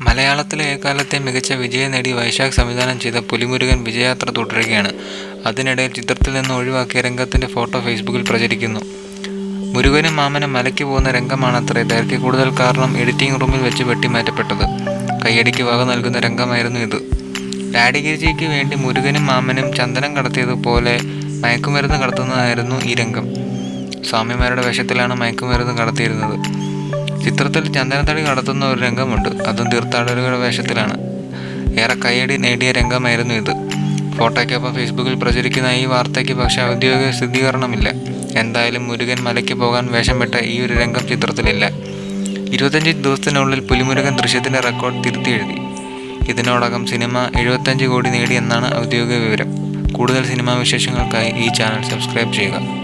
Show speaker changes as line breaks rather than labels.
മലയാളത്തിലെ ഏകാലത്തെ മികച്ച വിജയം നേടി വൈശാഖ് സംവിധാനം ചെയ്ത പുലിമുരുകൻ വിജയയാത്ര തുടരുകയാണ്. അതിനിടയിൽ ചിത്രത്തിൽ നിന്ന് ഒഴിവാക്കിയ രംഗത്തിന്റെ ഫോട്ടോ ഫേസ്ബുക്കിൽ പ്രചരിക്കുന്നു. മുരുകനും മാമനും മലയ്ക്ക് പോകുന്ന രംഗമാണത്രേ ദൈർഘ്യ കൂടുതൽ കാരണം എഡിറ്റിംഗ് റൂമിൽ വെച്ച് വെട്ടിമാറ്റപ്പെട്ടത് കയ്യടിക്ക് വക നൽകുന്ന രംഗമായിരുന്നു ഇത്. ഡാഡിഗിരിജിക്ക് വേണ്ടി മുരുകനും മാമനും ചന്ദനം കടത്തിയതുപോലെ മയക്കുമരുന്ന് കടത്തുന്നതായിരുന്നു ഈ രംഗം. സ്വാമിമാരുടെ വേഷത്തിലാണ് മയക്കുമരുന്ന് കടത്തിയിരുന്നത്. ചിത്രത്തിൽ ചന്ദനത്തടി കടത്തുന്ന ഒരു രംഗമുണ്ട്. അതും തീർത്ഥാടകരുടെ വേഷത്തിലാണ്. ഏറെ കൈയടി നേടിയ രംഗമായിരുന്നു ഇത്. ഫോട്ടോയ്ക്കൊപ്പം ഫേസ്ബുക്കിൽ പ്രചരിക്കുന്ന ഈ വാർത്തയ്ക്ക് പക്ഷേ ഔദ്യോഗിക സ്ഥിരീകരണമില്ല എന്തായാലും മുരുകൻ മലയ്ക്ക് പോകാൻ വേഷം വിട്ട ഈ ഒരു രംഗം ചിത്രത്തിലില്ല. ഇരുപത്തഞ്ച് ദിവസത്തിനുള്ളിൽ പുലിമുരുകൻ ദൃശ്യത്തിന്റെ റെക്കോർഡ് തിരുത്തി എഴുതി ഇതിനോടകം സിനിമ എഴുപത്തഞ്ച് കോടി നേടിയെന്നാണ് ഔദ്യോഗിക വിവരം. കൂടുതൽ സിനിമാ വിശേഷങ്ങൾക്കായി ഈ ചാനൽ സബ്സ്ക്രൈബ് ചെയ്യുക.